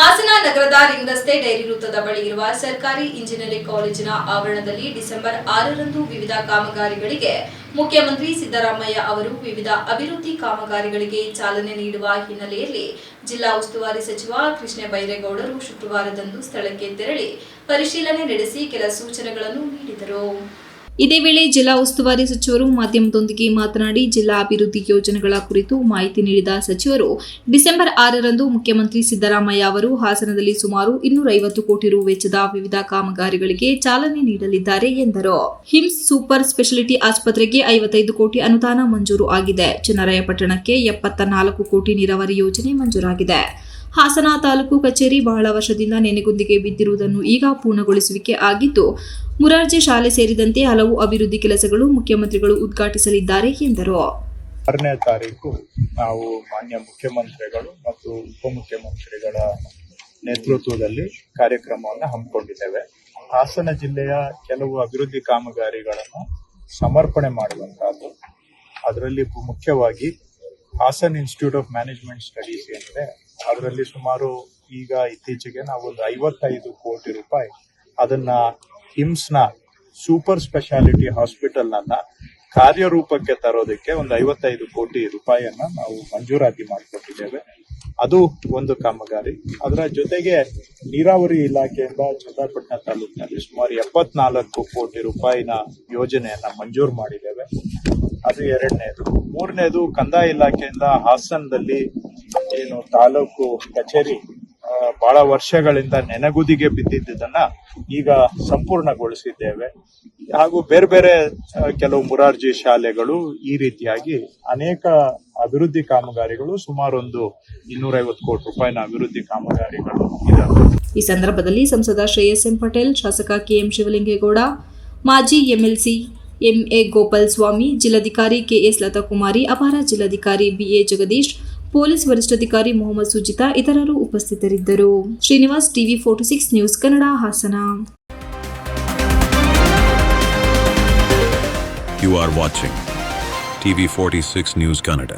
ಹಾಸನ ನಗರದ ರಿಂಗ್ ರಸ್ತೆ ಡೈರಿ ವೃತ್ತದ ಬಳಿ ಇರುವ ಸರ್ಕಾರಿ ಇಂಜಿನಿಯರಿಂಗ್ ಕಾಲೇಜಿನ ಆವರಣದಲ್ಲಿ ಡಿಸೆಂಬರ್ ಆರರಂದು ವಿವಿಧ ಕಾಮಗಾರಿಗಳಿಗೆ ಮುಖ್ಯಮಂತ್ರಿ ಸಿದ್ದರಾಮಯ್ಯ ಅವರು ವಿವಿಧ ಅಭಿವೃದ್ಧಿ ಕಾಮಗಾರಿಗಳಿಗೆ ಚಾಲನೆ ನೀಡುವ ಹಿನ್ನೆಲೆಯಲ್ಲಿ ಜಿಲ್ಲಾ ಉಸ್ತುವಾರಿ ಸಚಿವ ಕೃಷ್ಣ ಬೈರೇಗೌಡರು ಶುಕ್ರವಾರದಂದು ಸ್ಥಳಕ್ಕೆ ತೆರಳಿ ಪರಿಶೀಲನೆ ನಡೆಸಿ ಕೆಲ ಸೂಚನೆಗಳನ್ನು ನೀಡಿದರು. ಇದೇ ವೇಳೆ ಜಿಲ್ಲಾ ಉಸ್ತುವಾರಿ ಸಚಿವರು ಮಾಧ್ಯಮದೊಂದಿಗೆ ಮಾತನಾಡಿ ಜಿಲ್ಲಾ ಅಭಿವೃದ್ಧಿ ಯೋಜನೆಗಳ ಕುರಿತು ಮಾಹಿತಿ ನೀಡಿದ ಸಚಿವರು, ಡಿಸೆಂಬರ್ ಆರರಂದು ಮುಖ್ಯಮಂತ್ರಿ ಸಿದ್ದರಾಮಯ್ಯ ಅವರು ಹಾಸನದಲ್ಲಿ ಸುಮಾರು ಇನ್ನೂರೈವತ್ತು ಕೋಟಿ ರು ವೆಚ್ಚದ ವಿವಿಧ ಕಾಮಗಾರಿಗಳಿಗೆ ಚಾಲನೆ ನೀಡಲಿದ್ದಾರೆ ಎಂದರು. ಹಿಮ್ಸ್ ಸೂಪರ್ ಸ್ಪೆಷಾಲಿಟಿ ಆಸ್ಪತ್ರೆಗೆ ಐವತ್ತೈದು ಕೋಟಿ ಅನುದಾನ ಮಂಜೂರು ಆಗಿದೆ. ಚನ್ನರಾಯಪಟ್ಟಣಕ್ಕೆ ಎಪ್ಪತ್ತ ನಾಲ್ಕು ಕೋಟಿ ನೀರಾವರಿ ಯೋಜನೆ ಮಂಜೂರಾಗಿದೆ. ಹಾಸನ ತಾಲೂಕು ಕಚೇರಿ ಬಹಳ ವರ್ಷದಿಂದ ನೆನೆಗುಂದಿಗೆ ಬಿದ್ದಿರುವುದನ್ನು ಈಗ ಪೂರ್ಣಗೊಳಿಸುವಿಕೆ ಆಗಿದ್ದು, ಮುರಾರ್ಜಿ ಶಾಲೆ ಸೇರಿದಂತೆ ಹಲವು ಅಭಿವೃದ್ಧಿ ಕೆಲಸಗಳು ಮುಖ್ಯಮಂತ್ರಿಗಳು ಉದ್ಘಾಟಿಸಲಿದ್ದಾರೆ ಎಂದರು. ಆರನೇ ತಾರೀಕು ನಾವು ಮಾನ್ಯ ಮುಖ್ಯಮಂತ್ರಿಗಳು ಮತ್ತು ಉಪಮುಖ್ಯಮಂತ್ರಿಗಳ ನೇತೃತ್ವದಲ್ಲಿ ಕಾರ್ಯಕ್ರಮವನ್ನು ಹಮ್ಮಿಕೊಂಡಿದ್ದೇವೆ. ಹಾಸನ ಜಿಲ್ಲೆಯ ಕೆಲವು ಅಭಿವೃದ್ಧಿ ಕಾಮಗಾರಿಗಳನ್ನು ಸಮರ್ಪಣೆ ಮಾಡುವಂತಹದ್ದು ಅದರಲ್ಲಿ ಮುಖ್ಯವಾಗಿ Hassan institute of management studies ಏನಿದೆ ಅದರಲ್ಲಿ ಸುಮಾರು ಈಗ ಇತ್ತೀಚೆಗೆ ನಾವು ಒಂದು ಐವತ್ತೈದು ಕೋಟಿ ರೂಪಾಯಿ ಅದನ್ನ ಹಿಮ್ಸ್ನ ಸೂಪರ್ ಸ್ಪೆಷಾಲಿಟಿ ಹಾಸ್ಪಿಟಲ್ ಅನ್ನ ಕಾರ್ಯರೂಪಕ್ಕೆ ತರೋದಕ್ಕೆ ಒಂದು ಐವತ್ತೈದು ಕೋಟಿ ರೂಪಾಯಿಯನ್ನ ನಾವು ಮಂಜೂರಾತಿ ಮಾಡಿಕೊಟ್ಟಿದ್ದೇವೆ. ಅದು ಒಂದು ಕಾಮಗಾರಿ. ಅದರ ಜೊತೆಗೆ ನೀರಾವರಿ ಇಲಾಖೆಯಿಂದ ಚನ್ನರಾಯಪಟ್ಟಣ ತಾಲೂಕಿನಲ್ಲಿ ಸುಮಾರು ಎಪ್ಪತ್ನಾಲ್ಕು ಕೋಟಿ ರೂಪಾಯಿನ ಯೋಜನೆಯನ್ನ ಮಂಜೂರು ಮಾಡಿದ್ದೇವೆ. ಅದು ಎರಡನೇದು. ಮೂರನೇದು ಕಂದಾಯ ಇಲಾಖೆಯಿಂದ ಹಾಸನದಲ್ಲಿ ಏನು ತಾಲೂಕು ಕಚೇರಿ ಬಹಳ ವರ್ಷಗಳಿಂದ ನೆನಗುದಿಗೆ ಬಿದ್ದಿದ್ದನ್ನ ಈಗ ಸಂಪೂರ್ಣಗೊಳಿಸಿದ್ದೇವೆ. ಹಾಗೂ ಬೇರೆ ಬೇರೆ ಕೆಲವು ಮುರಾರ್ಜಿ ಶಾಲೆಗಳು ಈ ರೀತಿಯಾಗಿ ಅನೇಕ ಅಭಿವೃದ್ಧಿ ಕಾಮಗಾರಿಗಳು ಸುಮಾರು ಒಂದು ಇನ್ನೂರೈವತ್ತು ಕೋಟಿ ರೂಪಾಯಿನ ಅಭಿವೃದ್ಧಿ ಕಾಮಗಾರಿಗಳು ಈ ಸಂದರ್ಭದಲ್ಲಿ ಸಂಸದ ಶ್ರೇಯಸ್ ಎಂ ಪಟೇಲ್, ಶಾಸಕ ಕೆಎಂ ಶಿವಲಿಂಗೇಗೌಡ, ಮಾಜಿ ಎಂಎಲ್ಸಿ ಎಂಎ ಗೋಪಾಲ್ ಸ್ವಾಮಿ ಜಿಲ್ಲಾಧಿಕಾರಿ ಕೆಎಸ್ ಲತಾಕುಮಾರಿ, ಅಪಾರ ಜಿಲ್ಲಾಧಿಕಾರಿ ಬಿಎ ಜಗದೀಶ್ ಪೊಲೀಸ್ ವರಿಷ್ಠಾಧಿಕಾರಿ ಮೊಹಮ್ಮದ್ ಸುಜಿತ ಇತರರು ಉಪಸ್ಥಿತರಿದ್ದರು Srinivas TV forty six news Kannada Hassan you You are watching TV46 News Canada.